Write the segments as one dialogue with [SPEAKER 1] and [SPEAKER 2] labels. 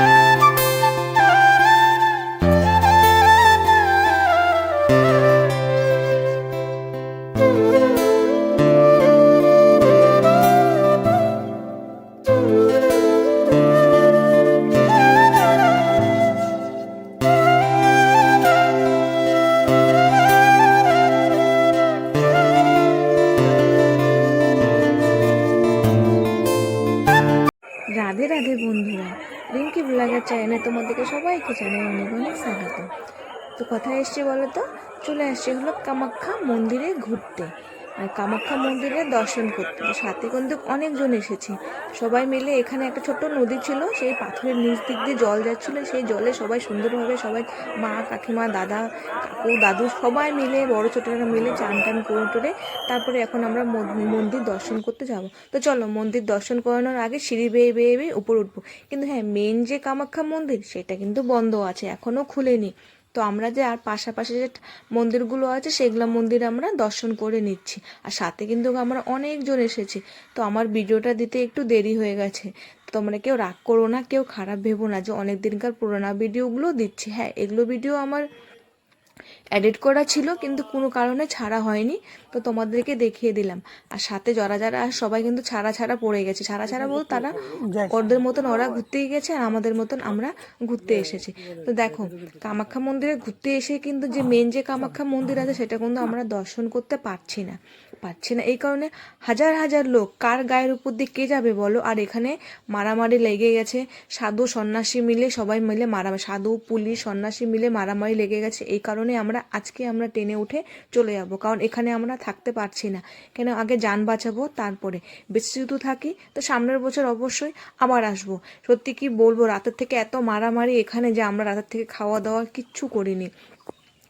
[SPEAKER 1] Thank you. চ্যানেলে তোমাদেরকে সবাইকে জানাই অনেক অনেক স্বাগত। তো কোথায় এসছে বলো তো? চলে আসছে হলো কামাখ্যা মন্দিরে ঘুরতে। কামাখ্যা মন্দিরে দর্শন করতে। সাথে কিন্তু অনেকজন এসেছে। সবাই মিলে এখানে একটা ছোট্ট নদী ছিল, সেই পাথরের নিচ দিক দিয়ে জল যাচ্ছিল। সেই জলে সবাই সুন্দরভাবে সবাই মা, কাকিমা, দাদা, কাকু, দাদু সবাই মিলে, বড় ছোটরা মিলে চান টান করে টোরে তারপরে এখন আমরা মন- মন্দির দর্শন করতে যাব। তো চলো মন্দির দর্শন করানোর আগে সিঁড়ি বেয়ে বেয়ে বেয়ে উপর উঠবো। কিন্তু হ্যাঁ মেন যে কামাখ্যা মন্দির, সেটা কিন্তু বন্ধ আছে এখনও খুলেনি। তো আমরা যে আর পাশাপাশি যে মন্দিরগুলো আছে, সেগুলো মন্দির আমরা দর্শন করে নিচ্ছি। আর সাথে কিন্তু আমরা অনেকজন এসেছি। তো আমার ভিডিওটা দিতে একটু দেরি হয়ে গেছে। তোমরা কেউ রাগ করো না, কেউ খারাপ ভেবো না যে অনেক দিনকার পুরোনো ভিডিওগুলো দিচ্ছি। হ্যাঁ এগুলো ভিডিও আমার এডিট করা ছিল কিন্তু কোনো কারণে ছাড়া হয়নি। তো তোমাদেরকে দেখিয়ে দিলাম। আর সাথে যারা যারা সবাই কিন্তু ছাড়া ছাড়া পড়ে গেছে। ছাড়া ছাড়া বলতে তারা ওদের মতন ওরা ঘুরতেই গেছে আর আমাদের মতন আমরা ঘুরতে এসেছি। তো দেখো কামাখ্যা মন্দিরে ঘুরতে এসে কিন্তু যে মেন যে কামাখ্যা মন্দির আছে সেটা কিন্তু আমরা দর্শন করতে পারছি না। পাচ্ছি না এই কারণে হাজার হাজার লোক কার গায়ের উপর দিয়ে কে যাবে বলো? আর এখানে মারামারি লেগে গেছে। সাধু সন্ন্যাসী মিলে সবাই মিলে মারামারি সাধু পুলিশ সন্ন্যাসী মিলে মারামারি লেগে গেছে। এই কারণে আমরা আজকে আমরা ট্রেনে উঠে চলে যাব। কারণ এখানে আমরা থাকতে পারছি না। কেন? আগে যান বাঁচাবো, তারপরে। বেশি যদি থাকি, তো সামনের বছর অবশ্যই আবার আসব। সত্যি কি বলব? রাতের থেকে এত মারামারি এখানে যে আমরা রাতের থেকে খাওয়া দাওয়া কিচ্ছু করিনি।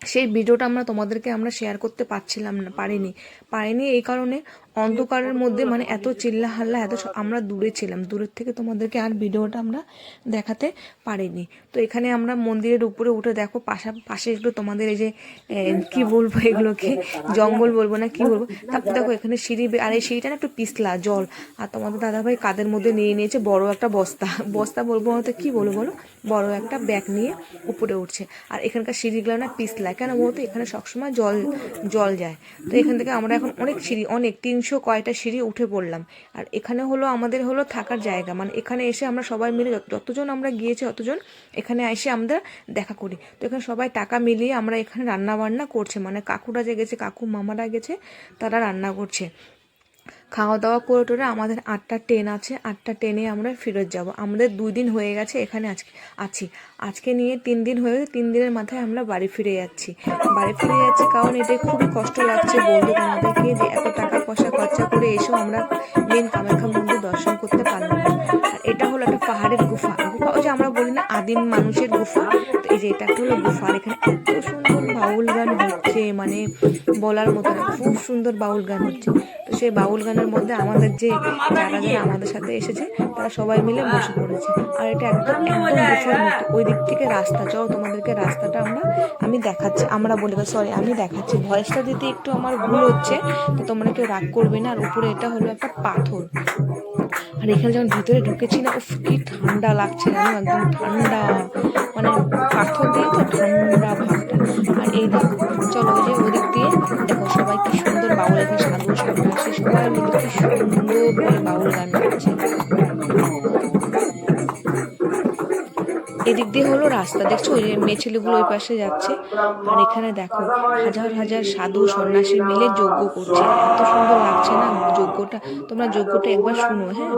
[SPEAKER 1] সেই ভিডিওটা আমরা তোমাদেরকে আমরা শেয়ার করতে পারছিলাম না, পারিনি। পারিনি এই কারণে অন্ধকারের মধ্যে মানে এত চিল্লা হাল্লা এত আমরা দূরে ছিলাম। দূরের থেকে তোমাদেরকে আর ভিডিওটা আমরা দেখাতে পারিনি। তো এখানে আমরা মন্দিরের উপরে উঠে দেখো, পাশা পাশে একটু তোমাদের এই যে কি বলব এগুলোকে? জঙ্গল বলব না, কি বলব? তারপর দেখো এখানে সিঁড়ি আর এই সিঁড়িটা না একটু পিছলা, জল। আর তোমাদের দাদাভাই কাদের মধ্যে নিয়ে নিয়েছে, বড় একটা বস্তা। বস্তা বলব বলতে কি বলব বলো? বড় একটা ব্যাগ নিয়ে উপরে উঠছে। আর এখানকার সিঁড়িগুলো না পিছলা কেন বলতো? এখানে সবসময় জল জল যায়। তো এখান থেকে আমরা এখন অনেক সিঁড়ি, অনেক, তিনশো কয়টা সিঁড়ি উঠে পড়লাম। আর এখানে হলো আমাদের হলো থাকার জায়গা। মানে এখানে এসে আমরা সবাই মিলে যতজন আমরা গিয়েছি অতজন এখানে এসে আমরা দেখা করি। তো এখানে সবাই টাকা মিলিয়ে আমরা এখানে রান্না বান্না করছে। মানে কাকুরা যে গেছে, কাকু, মামারা গেছে, তারা রান্না করছে। খাওয়া দাওয়া করে টোরে আমাদের আটটা ট্রেন আছে, আটটা ট্রেনে আমরা ফেরত যাব। আমাদের দুই দিন হয়ে গেছে এখানে আজকে, আছি। আজকে নিয়ে তিন দিন হয়ে গেছে, তিন দিনের মাথায় আমরা বাড়ি ফিরে যাচ্ছি। বাড়ি ফিরে যাচ্ছি কারণ এটা খুবই কষ্ট লাগছে বন্ধু আমাদেরকে যে এত টাকা পয়সা খরচা করে এসেও আমরা মেন কামাখ্যা মন্দির দর্শন করতে পারলাম না। এটা হলো একটা পাহাড়ের গুফা। গুফা ওই যে আমরা বলি না আদিম মানুষের গুফা। যে এটা হলো গুফা এখানে এত সুন্দর বাউল গান হচ্ছে মানে বলার মতো না, খুব সুন্দর বাউল গান হচ্ছে। তো সেই বাউল গানের মধ্যে আমাদের যে যারা যারা আমাদের সাথে এসেছে, তারা সবাই মিলে বসে পড়েছে। আর এটা একদম গুফার মতো। ওই দিক থেকে রাস্তা, চলো তোমাদেরকে রাস্তাটা আমরা, আমি দেখাচ্ছি, আমরা বলি সরি আমি দেখাচ্ছি। ভয়েসটা দিতে একটু আমার ভুল হচ্ছে, তো তোমরা কেউ রাগ করবে না, আর উপরে এটা হলো একটা পাথর। আর এখানে যখন ভিতরে ঢুকেছি না, উফ, কি ঠান্ডা লাগছে জানো, একদম ঠান্ডা মানে পাথর দিয়ে তো ঠান্ডা আর এই দেখো, চলো যে ওদিক দিয়ে, দেখো সবাই কি সুন্দর বাউল এখানে সাধু সন্ন্যাসী সবাই মিলে কি সুন্দর করে বাউল গান করছে। এদিক দিয়ে হলো রাস্তা, দেখছ? ওই যে মেয়ে ছেলেগুলো ওই পাশে যাচ্ছে। আর এখানে দেখো, হাজার হাজার সাধু সন্ন্যাসী মিলে যজ্ঞ করছে। এত সুন্দর লাগছে না যজ্ঞটা? তোমরা যজ্ঞটা একবার শুনো হ্যাঁ?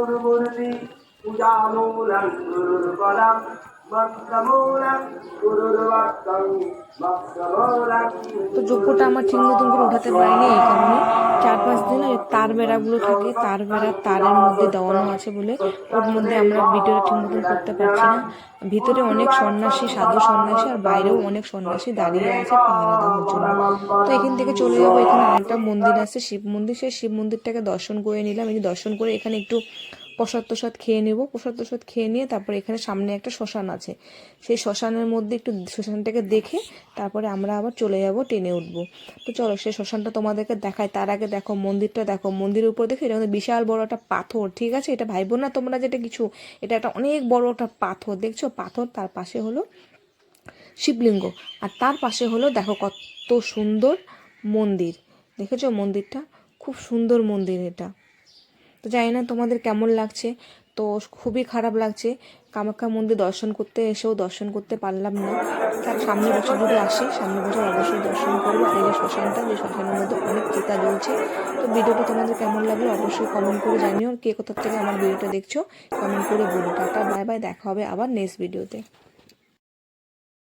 [SPEAKER 1] তো যোগ্যটা আমার ঠিক মতন করে উঠাতে পারিনি এই কারণে। চার পাঁচ দিন ওই তার বেড়াগুলো থাকে, তার বেড়া তারের মধ্যে দেওয়ানো আছে বলে ওর মধ্যে আমরা ভিডিওটা ঠিক মতন করতে পারছি না। ভিতরে অনেক সন্ন্যাসী, সাধু সন্ন্যাসী আর বাইরেও অনেক সন্ন্যাসী দাঁড়িয়ে আছে পাহারা দেওয়ার জন্য। তো এখান থেকে চলে যাব, এখানে আরেকটা মন্দির আছে, শিব মন্দির। সেই শিব মন্দিরটাকে দর্শন করে নিলাম। এই দর্শন করে এখানে একটু প্রসাদ তোসাদ খেয়ে নেব। প্রসাদ তোসাদ খেয়ে নিয়ে তারপরে এখানে সামনে একটা শ্মশান আছে। সেই শ্মশানের মধ্যে একটু শ্মশানটাকে দেখে তারপরে আমরা আবার চলে যাব ট্রেনে উঠবো। তো চলো, সেই শ্মশানটা তোমাদেরকে দেখায় তার আগে দেখো, মন্দিরটা দেখো। মন্দিরের উপর দেখো, এটা বিশাল বড় একটা পাথর, ঠিক আছে? এটা ভাইবো না তোমরা যেটা কিছু? এটা একটা অনেক বড় একটা পাথর, দেখছ? পাথর তার পাশে হলো শিবলিঙ্গ। আর তার পাশে হলো দেখো, কত সুন্দর মন্দির। দেখেছ মন্দিরটা? খুব সুন্দর মন্দির এটা। তো জানি না তোমাদের কেমন লাগছে। তো খুবই খারাপ লাগছে। কামাখ্যা মন্দির দর্শন করতে এসেও দর্শন করতে পারলাম না। তার সামনে বছর যদি আসি, সামনে বছর অবশ্যই দর্শন করব। এই যে শ্মশানটা, যে শ্মশানের মধ্যে অনেক চিতা জ্বলছে। তো ভিডিওটা তোমাদের কেমন লাগল অবশ্যই কমেন্ট করে জানিও। কে কোথার থেকে আমার ভিডিওটা দেখছ কমেন্ট করে বলো। টাটা বাই বাই দেখা হবে আবার নেক্সট ভিডিওতে